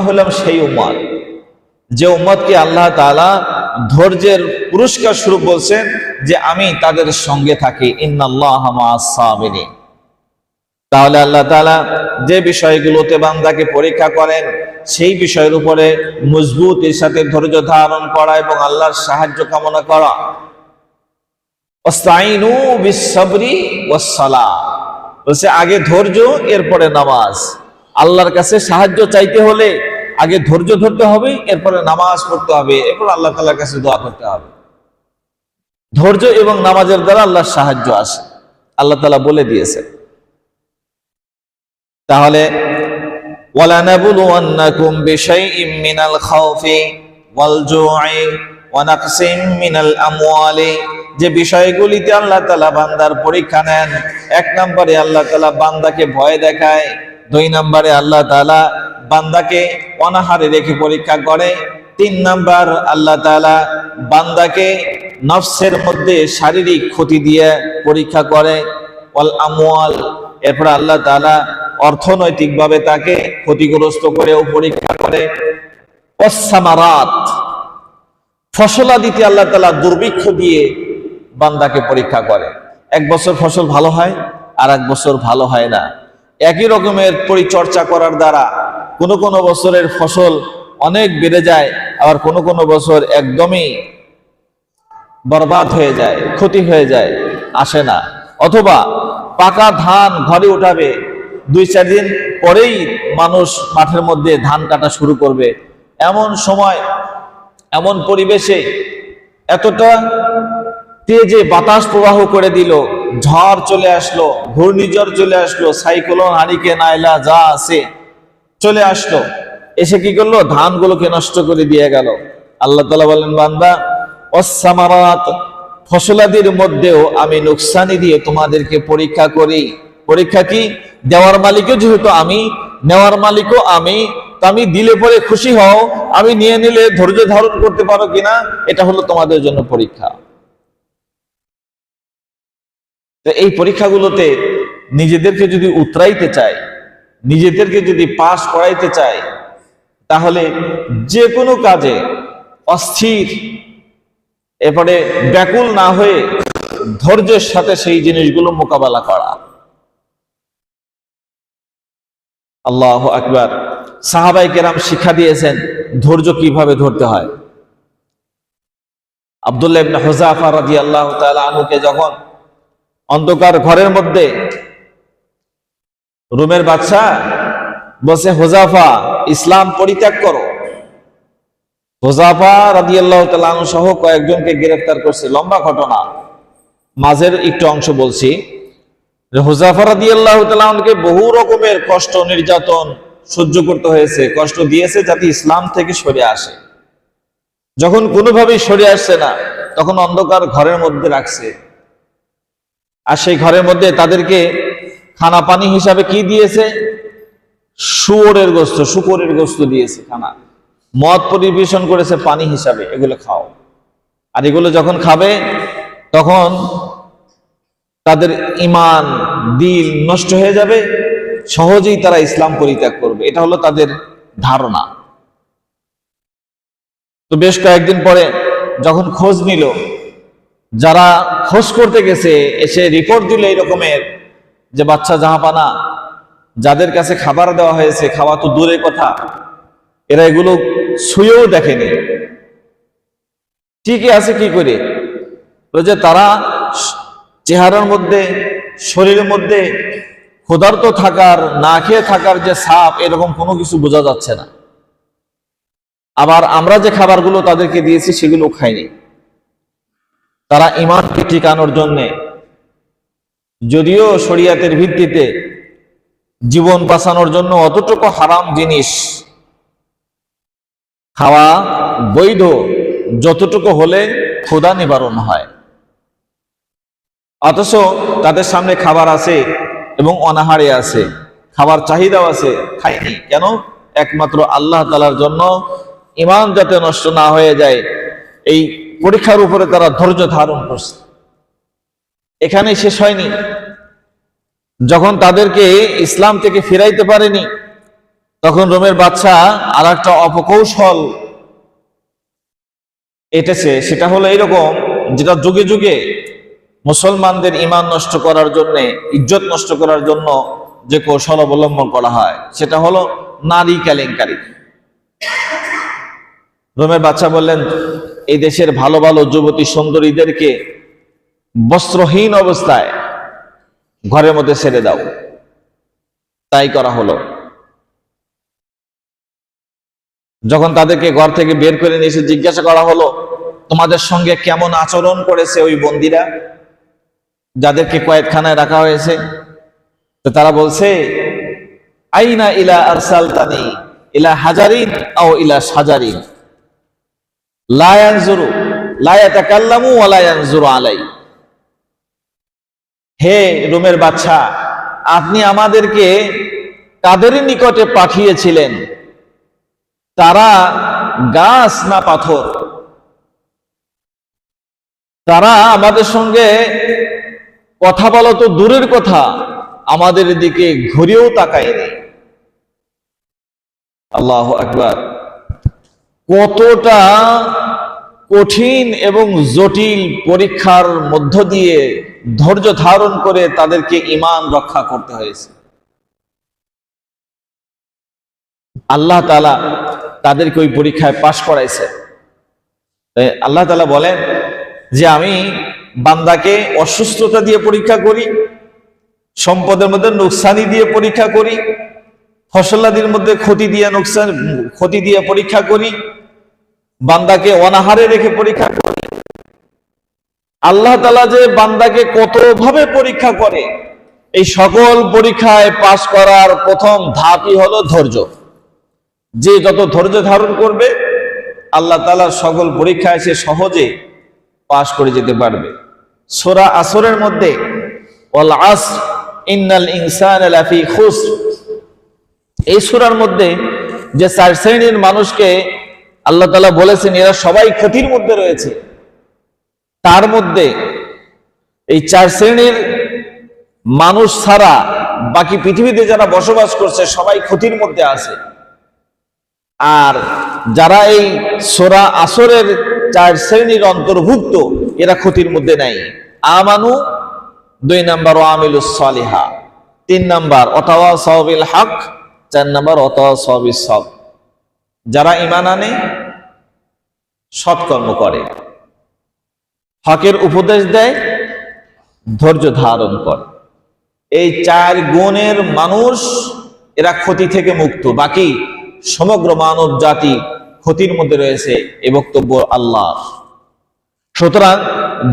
হলাম সেই উম্মত। যে উম্মতকে আল্লাহ তাআলা ধৈর্যের পুরস্কার স্বরূপ বলছেন যে আমি তাদের সঙ্গে থাকি, ইন্নাল্লাহ তাহলে আল্লাহ তাআলা যে বিষয়গুলোতে বান্দাকে পরীক্ষা করেন, সেই বিষয়ের উপরে মজবুতের সাথে ধৈর্য ধারণ করা এবং আল্লাহর সাহায্য কামনা করা। বলছে, আগে ধৈর্য, এরপরে নামাজ। আল্লাহর কাছে সাহায্য চাইতে হলে আগে ধৈর্য ধরতে হবে, এরপরে নামাজ পড়তে হবে, এরপর আল্লাহ তালার কাছে দোয়া করতে হবে। ধৈর্য এবং নামাজের দ্বারা আল্লাহর সাহায্য আসে। আল্লাহ তালা বলে দিয়েছে। তাহলে ওয়ালানাবুলুয়ান্নাকুম বিশাইইম মিনাল খাউফি ওয়াল জুই ওয়া নাকসিম মিনাল আমওয়ালি। যে বিষয়গুলিতে আল্লাহ বান্দার পরীক্ষা নেন, এক নম্বরে আল্লাহ বান্দাকে ভয় দেখায় দুই নম্বরে আল্লাহ তাআলা বান্দাকে অনাহারে রেখে পরীক্ষা করে। তিন নাম্বার আল্লাহ তাআলা বান্দাকে নফসের মধ্যে শারীরিক ক্ষতি দিয়ে পরীক্ষা করে। ওয়াল আমওয়াল, এরপর আল্লাহ তাআলা অর্থনৈতিকভাবে তাকে ক্ষতিগ্রস্ত করেও পরীক্ষা করে। অসামারাত ফসলাদিতে আল্লাহ তাআলা দুর্ভিক্ষ দিয়ে বান্দাকে পরীক্ষা করে। এক বছর ফসল ভালো হয় আর এক বছর ভালো হয় না। একই রকমের পরিচর্যা করার দ্বারা কোনো কোনো বছরের ফসল অনেক বেড়ে যায়, আবার কোনো কোনো বছর একদমই বরবাদ হয়ে যায়, ক্ষতি হয়ে যায়, আসে না। অথবা পাকা ধান ঘরে উঠাবে, দুই চার দিন পরেই মানুষ মাঠের মধ্যে ধান কাটা শুরু করবে। এমন সময়, এমন পরিবেশে এতটা তেজে বাতাস প্রবাহ করে দিল ঝড় চলে আসলো, ঘূর্ণিঝড় চলে আসলো, সাইক্লোন, হারিকেন আইলা যা আছে চলে আসলো। এসে কি করল? ধানগুলোকে নষ্ট করে দিয়ে গেল। আল্লাহ তালা বলেন, বান্দা অসামারাত ফসলাদির মধ্যেও আমি নুকসানি দিয়ে তোমাদেরকে পরীক্ষা করি। পরীক্ষা কি? দেওয়ার মালিকও যেহেতু আমি, নেওয়ার মালিকও আমি আমি দিলে পরে খুশি হও, আমি নিয়ে নিলে ধৈর্য ধারণ করতে পারো কিনা, এটা হলো তোমাদের জন্য পরীক্ষা। তো এই পরীক্ষাগুলোতে নিজেদেরকে যদি উতরাইতে চায়, নিজেদেরকে যদি পাশ করাইতে চায়, তাহলে যে কোনো কাজে অস্থির, এরপরে ব্যাকুল না হয়ে ধৈর্যের সাথে সেই জিনিসগুলো মোকাবেলা করা। আল্লাহ আকবার। সাহাবাই কেরাম শিক্ষা দিয়েছেন ধৈর্য কীভাবে ধরতে হয়। আবদুল্লাহ ইবনে হুজাফা রাদিয়াল্লাহু তাআলা যখন অন্ধকার ঘরের মধ্যে রুমের বাদশা বসে হোজাফা, ইসলাম পরিত্যাগ করো। হোজাফা রাদিয়াল্লাহু তাআলা আনহু সহ কয়েকজনকে গ্রেফতার করছে। লম্বা ঘটনা। মাঝের একটু অংশ বলছি হোজাফা রাদিয়াল্লাহু তাআলা আনহুকে বহু রকমের কষ্ট, নির্যাতন সহ্য করতে হয়েছে। কষ্ট দিয়েছে যাতে ইসলাম থেকে সরে আসে। যখন কোনোভাবেই সরে আসছে না, তখন অন্ধকার ঘরের মধ্যে রাখছে। আর সেই ঘরের মধ্যে তাদেরকে খানা পানি হিসাবে কি দিয়েছে? শুয়োরের গোস্ত, শুকরের গোস্ত দিয়েছে খানা। মদ পরিবেশন করেছে পানি হিসাবে, এগুলো খাও। আর এগুলো যখন খাবে, তখন তাদের ইমান দিল নষ্ট হয়ে যাবে। সহজেই তারা ইসলাম পরিত্যাগ করবে। এটা হলো তাদের ধারণা। তো বেশ কয়েকদিন পরে যখন খোঁজ নিল যারা খোঁজ করতে গেছে, এসে রিপোর্ট দিল এই রকমের যে বাচ্চা জাহাপানা, যাদের কাছে খাবার দেওয়া হয়েছে, খাওয়া তো দূরের কথা, এরা এগুলো ছুঁয়েও দেখেনি। ঠিকই আছে কি করে? যে তারা চেহারার মধ্যে, শরীরের মধ্যে ক্ষুধার্ত থাকার, না খেয়ে থাকার যে সাপ এরকম কোনো কিছু বোঝা যাচ্ছে না। আবার আমরা যে খাবারগুলো তাদেরকে দিয়েছি, সেগুলো খায়নি তারা ইমানকে টিকানোর জন্য। যদিও শরিয়াতের ভিত্তিতে জীবন বাঁচানোর জন্য অতটুকু হারাম জিনিস, খাওয়া বৈধ যতটুকু হলে ক্ষুধা নিবারণ হয়। অথচ তাদের সামনে খাবার আছে এবং অনাহারে আছে, খাবার চাহিদাও আছে, খায়নি। কেন? একমাত্র আল্লাহ তালার জন্য ইমান যাতে নষ্ট না হয়ে যায়, এই পরীক্ষার উপরে তারা ধৈর্য ধারণ করছে। এখানে শেষ হয়নি। যখন তাদেরকে ইসলাম থেকে ফিরাইতে পারেনি, তখন রোমের বাচ্চা আর একটা অপকৌশল এটেছে। সেটা হলো এরকম যেটা যুগে যুগে মুসলমানদের ইমান নষ্ট করার জন্য, ইজ্জত নষ্ট করার জন্য যে কৌশল অবলম্বন করা হয়, সেটা হলো নারী কেলেঙ্কারি। রোমের বাচ্চা বললেন, এই দেশের ভালো ভালো যুবতী সুন্দরীদেরকে বস্ত্রহীন অবস্থায় ঘরের মধ্যে ছেড়ে দাও। তাই করা হলো। যখন তাদেরকে ঘর থেকে বের করে নিয়ে এসে জিজ্ঞাসা করা হলো, তোমাদের সঙ্গে কেমন আচরণ করেছে ওই বন্দিরা? যাদেরকে কয়েকখানায় রাখা হয়েছে? তো তারা বলছে, আইনা ইলা আরসালতানি, ইলা হাজারিন আও ইলা সাজারিন। হে রোমের বাদশা আপনি আমাদেরকে কাদের নিকটে পাঠিয়েছিলেন? তারা গাছ না পাথর? তারা আমাদের সঙ্গে কথা বলা তো দূরের কথা, আমাদের দিকে ঘুরেও তাকায়নি। আল্লাহ একবার কতটা কঠিন এবং জটিল পরীক্ষার মধ্য দিয়ে ধৈর্য ধারণ করে তাদেরকে ইমান রক্ষা করতে হয়েছে। আল্লাহ তালা তাদেরকে ওই পরীক্ষায় পাশ করাইছে। আল্লাহ তালা বলেন যে, আমি বান্দাকে অসুস্থতা দিয়ে পরীক্ষা করি, সম্পদের মধ্যে নোকসানি দিয়ে পরীক্ষা করি, ফসলাদির মধ্যে ক্ষতি দিয়ে নোকসান, ক্ষতি দিয়ে পরীক্ষা করি বান্দাকে অনাহারে রেখে পরীক্ষা করি। আল্লাহ তালা যে বান্দাকে কতভাবে পরীক্ষা করে, এই সকল পরীক্ষায় পাশ করার প্রথম ধাপই হলো ধৈর্য। যে যত ধৈর্য ধারণ করবে, আল্লাহ তালার সকল পরীক্ষায় সে সহজে পাশ করে যেতে পারবে। সোরা আসরের মধ্যে আসর ইন্নাল ইনসান এই সূরার মধ্যে যে চার শ্রেণির মানুষকে আল্লাহ তালা বলেছেন, এরা সবাই ক্ষতির মধ্যে রয়েছে। তার মধ্যে এই চার শ্রেণির মানুষ ছাড়া বাকি পৃথিবীতে যারা বসবাস করছে, সবাই ক্ষতির মধ্যে আছে। আর যারা এই সোরা আসরের চার শ্রেণির অন্তর্ভুক্ত, এরা ক্ষতির মধ্যে নেই। আমানু দুই নাম্বার ও আমিলুস সালিহা। তিন নাম্বার অথবা সবিল হক। চার নাম্বার অথবা সবিল সব যারা ইমান আনে, সৎকর্ম করে। হকের উপদেশ দেয়, ধৈর্য ধারণ করে। এই চার গুণের মানুষ, এরা ক্ষতি থেকে মুক্ত। বাকি সমগ্র মানব জাতি ক্ষতির মধ্যে রয়েছে এ বক্তব্য আল্লাহ সুতরাং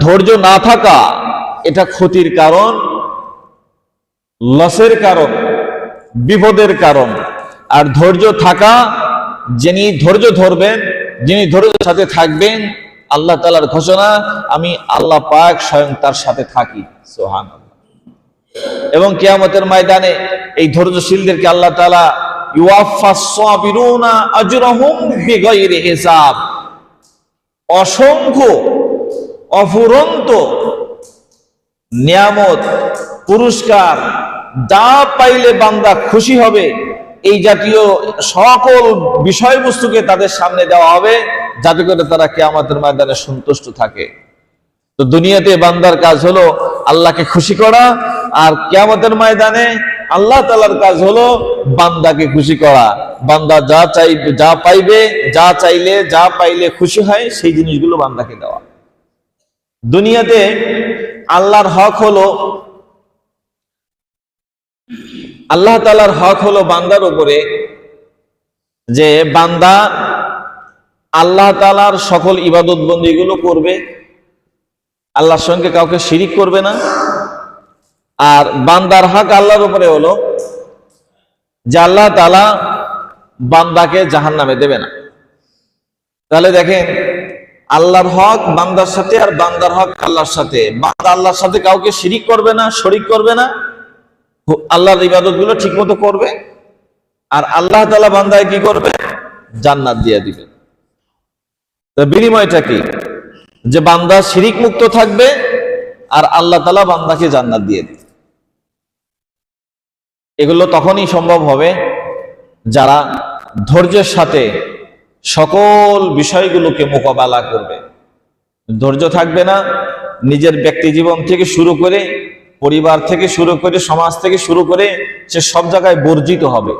ধৈর্য না থাকা, এটা ক্ষতির কারণ, লসের কারণ, বিপদের কারণ। আর ধৈর্য থাকা যিনি ধৈর্য ধরবেন, যিনি ধৈর্যের সাথে থাকবেন, আল্লাহ তালার ঘোষণা, আমি আল্লাহ পাক স্বয়ং তার সাথে থাকি সোহান এবং কিয়ামতের ময়দানে এই ধৈর্যশীলদেরকে আল্লাহ তালা অসংখ্য, অফুরন্ত নিয়ামত, পুরস্কার দা পাইলে বান্দা খুশি হবে এই জাতীয় সকল বিষয়বস্তুকে তাদের সামনে দেওয়া হবে, যাতে করে তারা কেয়ামতের ময়দানে সন্তুষ্ট থাকে। তো দুনিয়াতে বান্দার কাজ হলো আল্লাহকে খুশি করা, আর কেয়ামতের ময়দানে আল্লাহ তালার কাজ হলো বান্দাকে খুশি করা। বান্দা যা চাই, যা পাইবে, যা চাইলে, যা পাইলে খুশি হয়, সেই জিনিসগুলো বান্দাকে দেওয়া। দুনিয়াতে আল্লাহর হক হলো আল্লাহ তালার হক হলো বান্দার উপরে, যে বান্দা আল্লাহ তালার সকল ইবাদত বন্দিগুলো করবে, আল্লাহর সঙ্গে কাউকে শিরিক করবে না। আর বান্দার হক আল্লাহর উপরে হলো যে আল্লাহ তালা বান্দাকে জাহান নামে দেবে না। তাহলে দেখেন, আল্লাহর হক বান্দার সাথে আর বান্দার হক আল্লাহর সাথে। বান্দা আল্লাহর সাথে কাউকে শিরিক করবে না, শরিক করবে না। আল্লাহর ইবাদতগুলো ঠিক মতো করবে আর আল্লাহ তালা বান্দায় কি করবে? জান্নাত দিয়ে দিবে। বিনিময়টা কি? যে বান্দা শিরিক মুক্ত থাকবে আর আল্লাহ তালা বান্দাকে জান্নাত দিয়ে দিবে। এগুলো তখনই সম্ভব হবে যারা ধৈর্যের সাথে সকল বিষয়গুলোকে মোকাবেলা করবে। ধৈর্য থাকবে না, নিজের ব্যক্তি জীবন থেকে শুরু করে পরিবার থেকে শুরু করে সমাজ থেকে শুরু করে সে সব জায়গায় বর্জিত হবে।